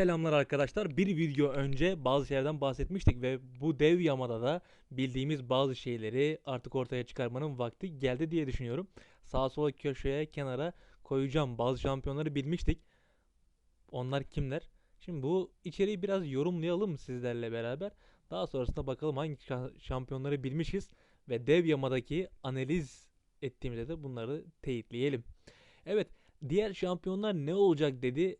Selamlar arkadaşlar. Bir video önce bazı şeylerden bahsetmiştik ve bu dev yamada da bildiğimiz bazı şeyleri artık ortaya çıkarmanın vakti geldi diye düşünüyorum. Sağa sola köşeye kenara koyacağım. Bazı şampiyonları bilmiştik. Onlar kimler? Şimdi bu içeriği biraz yorumlayalım sizlerle beraber. Daha sonrasında bakalım hangi şa- şampiyonları bilmişiz ve dev yamadaki analiz ettiğimizde de bunları teyitleyelim. Evet, diğer şampiyonlar ne olacak dedi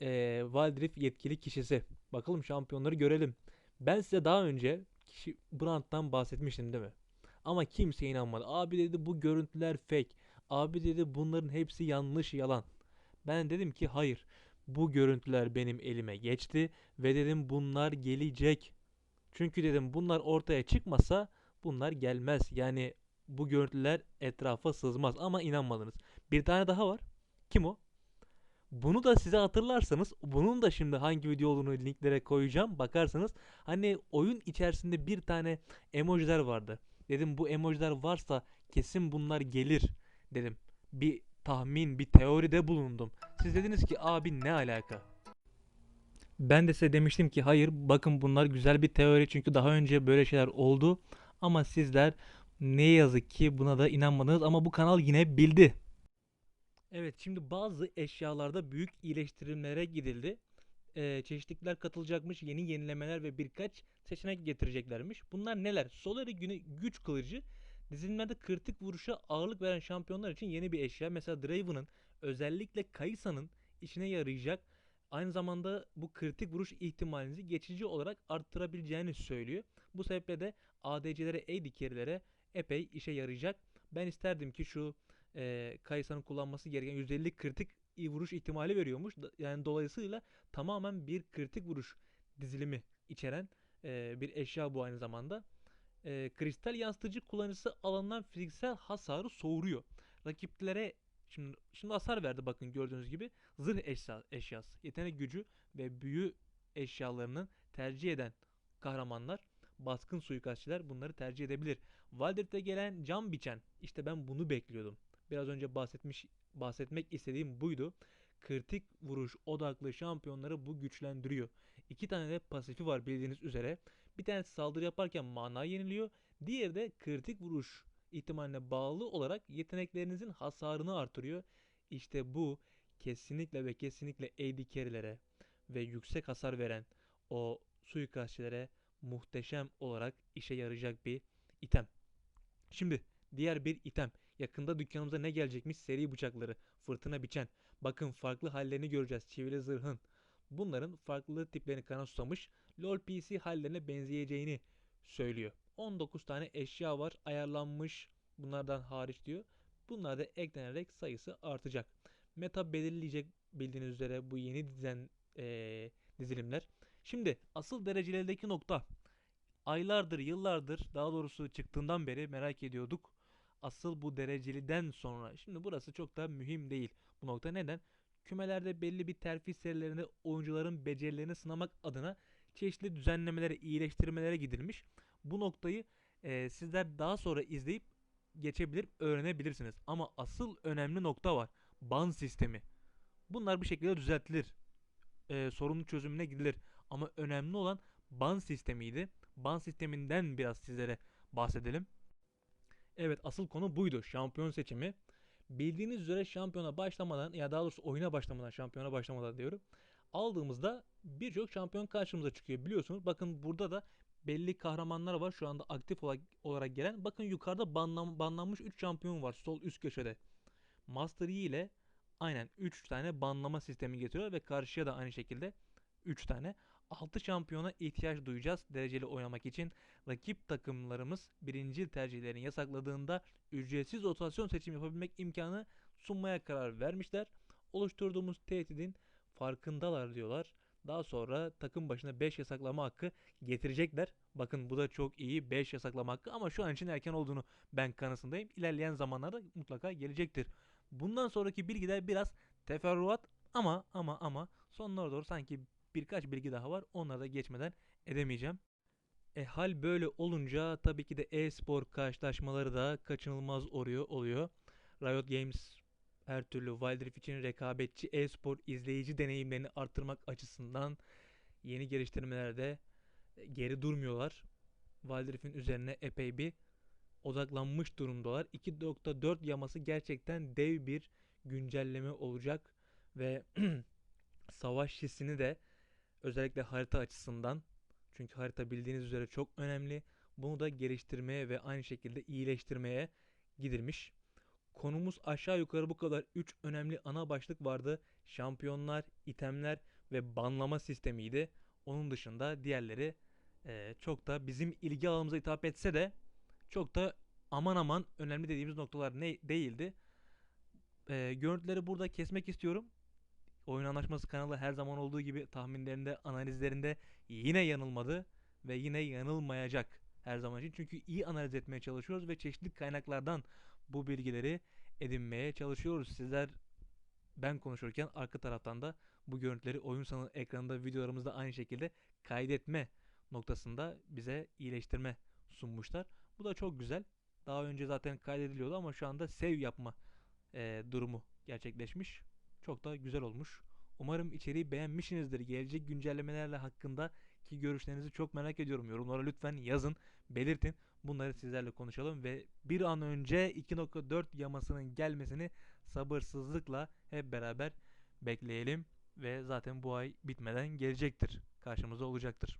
eee Wildrift yetkili kişisi. Bakalım şampiyonları görelim. Ben size daha önce kişi Brand'dan bahsetmiştim değil mi? Ama kimse inanmadı. Abi dedi bu görüntüler fake. Abi dedi bunların hepsi yanlış yalan. Ben dedim ki hayır. Bu görüntüler benim elime geçti ve dedim bunlar gelecek. Çünkü dedim bunlar ortaya çıkmasa bunlar gelmez. Yani bu görüntüler etrafa sızmaz ama inanmadınız. Bir tane daha var. Kim o? Bunu da size hatırlarsanız bunun da şimdi hangi video olduğunu linklere koyacağım. Bakarsanız hani oyun içerisinde bir tane emojiler vardı. Dedim bu emojiler varsa kesin bunlar gelir dedim. Bir tahmin, bir teoride bulundum. Siz dediniz ki abi ne alaka? Ben de size demiştim ki hayır bakın bunlar güzel bir teori çünkü daha önce böyle şeyler oldu. Ama sizler ne yazık ki buna da inanmadınız ama bu kanal yine bildi. Evet, şimdi bazı eşyalarda büyük iyileştirilmelere gidildi. Ee, çeşitlilikler katılacakmış, yeni yenilemeler ve birkaç seçenek getireceklermiş. Bunlar neler? Solari güne güç kılıcı dizilimlerde kritik vuruşa ağırlık veren şampiyonlar için yeni bir eşya. Mesela Draven'ın özellikle Kaysa'nın işine yarayacak. Aynı zamanda bu kritik vuruş ihtimalinizi geçici olarak arttırabileceğini söylüyor. Bu sebeple de ADC'lere, AD carry'lere epey işe yarayacak. Ben isterdim ki şu e, Kaysa'nın kullanması gereken %50 kritik vuruş ihtimali veriyormuş. Yani dolayısıyla tamamen bir kritik vuruş dizilimi içeren e, bir eşya bu aynı zamanda. E, kristal yansıtıcı kullanıcısı alandan fiziksel hasarı soğuruyor. Rakiplere şimdi şimdi hasar verdi bakın gördüğünüz gibi zırh eşya, eşyası, yetenek gücü ve büyü eşyalarının tercih eden kahramanlar, baskın suikastçiler bunları tercih edebilir. Wildrift'e gelen can biçen işte ben bunu bekliyordum biraz önce bahsetmiş bahsetmek istediğim buydu. Kritik vuruş odaklı şampiyonları bu güçlendiriyor. İki tane de pasifi var bildiğiniz üzere. Bir tanesi saldırı yaparken mana yeniliyor. Diğeri de kritik vuruş ihtimaline bağlı olarak yeteneklerinizin hasarını artırıyor. İşte bu kesinlikle ve kesinlikle AD carry'lere ve yüksek hasar veren o suikastçilere muhteşem olarak işe yarayacak bir item. Şimdi diğer bir item. Yakında dükkanımıza ne gelecekmiş? Seri bıçakları, fırtına biçen. Bakın farklı hallerini göreceğiz. Çivili zırhın. Bunların farklı tiplerini kana susamış. LoL PC hallerine benzeyeceğini söylüyor. 19 tane eşya var ayarlanmış. Bunlardan hariç diyor. Bunlar da eklenerek sayısı artacak. Meta belirleyecek bildiğiniz üzere bu yeni dizen eee, dizilimler. Şimdi asıl derecelerdeki nokta. Aylardır, yıllardır daha doğrusu çıktığından beri merak ediyorduk asıl bu dereceliden sonra. Şimdi burası çok da mühim değil bu nokta. Neden? Kümelerde belli bir terfi serilerinde oyuncuların becerilerini sınamak adına çeşitli düzenlemelere, iyileştirmelere gidilmiş. Bu noktayı e, sizler daha sonra izleyip geçebilir, öğrenebilirsiniz. Ama asıl önemli nokta var. Ban sistemi. Bunlar bir şekilde düzeltilir. E, sorunun çözümüne gidilir. Ama önemli olan ban sistemiydi. Ban sisteminden biraz sizlere bahsedelim. Evet asıl konu buydu. Şampiyon seçimi. Bildiğiniz üzere şampiyona başlamadan ya daha doğrusu oyuna başlamadan şampiyona başlamadan diyorum. Aldığımızda birçok şampiyon karşımıza çıkıyor. Biliyorsunuz bakın burada da belli kahramanlar var şu anda aktif olarak, gelen. Bakın yukarıda banlan, banlanmış 3 şampiyon var sol üst köşede. Master Yi ile aynen 3 tane banlama sistemi getiriyor ve karşıya da aynı şekilde 3 tane. 6 şampiyona ihtiyaç duyacağız dereceli oynamak için. Rakip takımlarımız birinci tercihlerini yasakladığında ücretsiz rotasyon seçim yapabilmek imkanı sunmaya karar vermişler. Oluşturduğumuz tehdidin farkındalar diyorlar. Daha sonra takım başına 5 yasaklama hakkı getirecekler. Bakın bu da çok iyi 5 yasaklama hakkı ama şu an için erken olduğunu ben kanısındayım. İlerleyen zamanlarda mutlaka gelecektir. Bundan sonraki bilgiler biraz teferruat ama ama ama sonlara doğru sanki birkaç bilgi daha var. Onları da geçmeden edemeyeceğim. E hal böyle olunca tabii ki de e-spor karşılaşmaları da kaçınılmaz oluyor. oluyor. Riot Games her türlü Wild Rift için rekabetçi e-spor izleyici deneyimlerini arttırmak açısından yeni geliştirmelerde geri durmuyorlar. Wild Rift'in üzerine epey bir odaklanmış durumdalar. 2.4 yaması gerçekten dev bir güncelleme olacak ve savaş hissini de özellikle harita açısından çünkü harita bildiğiniz üzere çok önemli. Bunu da geliştirmeye ve aynı şekilde iyileştirmeye gidilmiş. Konumuz aşağı yukarı bu kadar 3 önemli ana başlık vardı. Şampiyonlar, itemler ve banlama sistemiydi. Onun dışında diğerleri e, çok da bizim ilgi alanımıza hitap etse de çok da aman aman önemli dediğimiz noktalar ne değildi. E, görüntüleri burada kesmek istiyorum. Oyun Anlaşması kanalı her zaman olduğu gibi tahminlerinde, analizlerinde yine yanılmadı ve yine yanılmayacak her zaman için. Çünkü iyi analiz etmeye çalışıyoruz ve çeşitli kaynaklardan bu bilgileri edinmeye çalışıyoruz. Sizler ben konuşurken arka taraftan da bu görüntüleri oyun sanı ekranında videolarımızda aynı şekilde kaydetme noktasında bize iyileştirme sunmuşlar. Bu da çok güzel. Daha önce zaten kaydediliyordu ama şu anda save yapma e, durumu gerçekleşmiş. Çok da güzel olmuş. Umarım içeriği beğenmişsinizdir. Gelecek güncellemelerle hakkında ki görüşlerinizi çok merak ediyorum. Yorumlara lütfen yazın, belirtin. Bunları sizlerle konuşalım ve bir an önce 2.4 yamasının gelmesini sabırsızlıkla hep beraber bekleyelim ve zaten bu ay bitmeden gelecektir. Karşımıza olacaktır.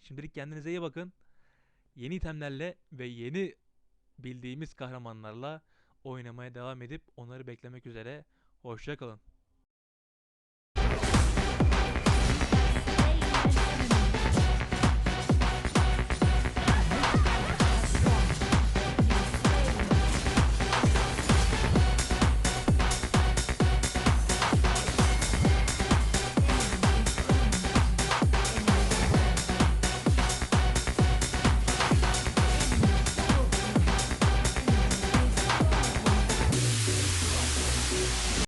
Şimdilik kendinize iyi bakın. Yeni itemlerle ve yeni bildiğimiz kahramanlarla oynamaya devam edip onları beklemek üzere. Hoşçakalın.